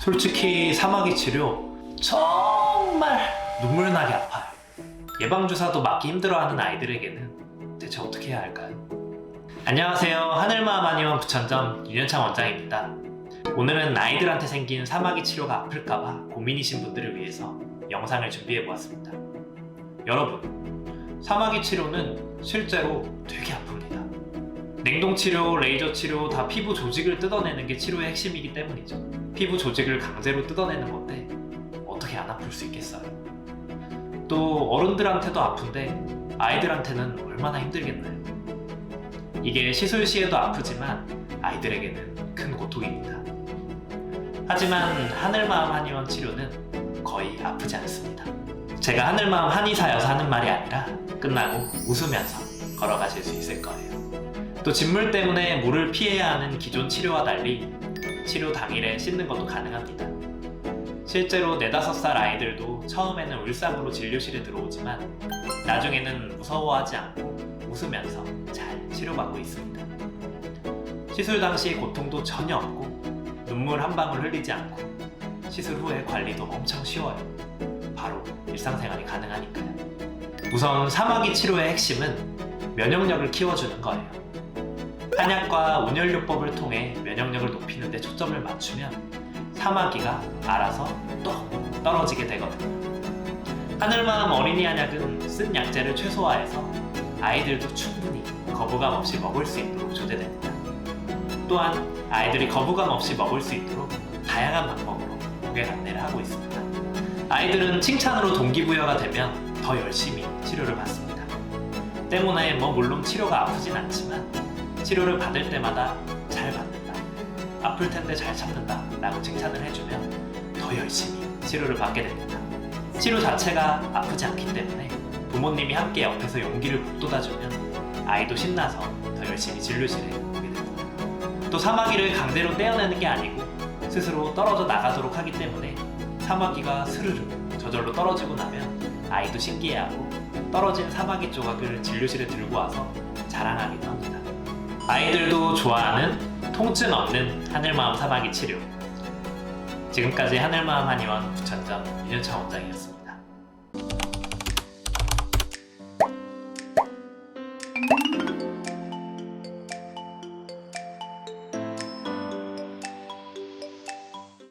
솔직히 사마귀 치료 정말 눈물 나게 아파요. 예방주사도 맞기 힘들어하는 아이들에게는 대체 어떻게 해야 할까요? 안녕하세요. 하늘마음 아니원 부천점 윤현창 원장입니다. 오늘은 아이들한테 생긴 사마귀 치료가 아플까봐 고민이신 분들을 위해서 영상을 준비해 보았습니다. 여러분, 사마귀 치료는 실제로 되게 아픕니다. 냉동 치료, 레이저 치료 다 피부 조직을 뜯어내는 게 치료의 핵심이기 때문이죠. 피부 조직을 강제로 뜯어내는 건데 어떻게 안 아플 수 있겠어요? 또 어른들한테도 아픈데 아이들한테는 얼마나 힘들겠나요? 이게 시술 시에도 아프지만 아이들에게는 큰 고통입니다. 하지만 하늘마음 한의원 치료는 거의 아프지 않습니다. 제가 하늘마음 한의사여서 하는 말이 아니라 끝나고 웃으면서 걸어가실 수 있을 거예요. 또 진물 때문에 물을 피해야 하는 기존 치료와 달리 치료 당일에 씻는 것도 가능합니다. 실제로 네다섯 살 아이들도 처음에는 울상으로 진료실에 들어오지만 나중에는 무서워하지 않고 웃으면서 잘 치료받고 있습니다. 시술 당시 고통도 전혀 없고 눈물 한 방울 흘리지 않고 시술 후에 관리도 엄청 쉬워요. 바로 일상생활이 가능하니까요. 우선 사마귀 치료의 핵심은 면역력을 키워주는 거예요. 한약과 온열요법을 통해 면역력을 높이는 데 초점을 맞추면 사마귀가 알아서 또 떨어지게 되거든요. 하늘마음 어린이 한약은 쓴 약재를 최소화해서 아이들도 충분히 거부감 없이 먹을 수 있도록 조제됩니다. 또한 아이들이 거부감 없이 먹을 수 있도록 다양한 방법으로 고객 안내를 하고 있습니다. 아이들은 칭찬으로 동기부여가 되면 더 열심히 치료를 받습니다. 때문에 뭐 물론 치료가 아프진 않지만 치료를 받을 때마다 잘 받는다. 아플 텐데 잘 참는다. 라고 칭찬을 해주면 더 열심히 치료를 받게 됩니다. 치료 자체가 아프지 않기 때문에 부모님이 함께 옆에서 용기를 북돋아주면 아이도 신나서 더 열심히 진료실에 오게 됩니다. 또 사마귀를 강제로 떼어내는 게 아니고 스스로 떨어져 나가도록 하기 때문에 사마귀가 스르르 저절로 떨어지고 나면 아이도 신기해하고 떨어진 사마귀 조각을 진료실에 들고 와서 합니다. 아이들도 좋아하는 통증 없는 하늘마음 사마귀 치료. 지금까지 하늘마음 한의원 부천점 윤현창 원장이었습니다.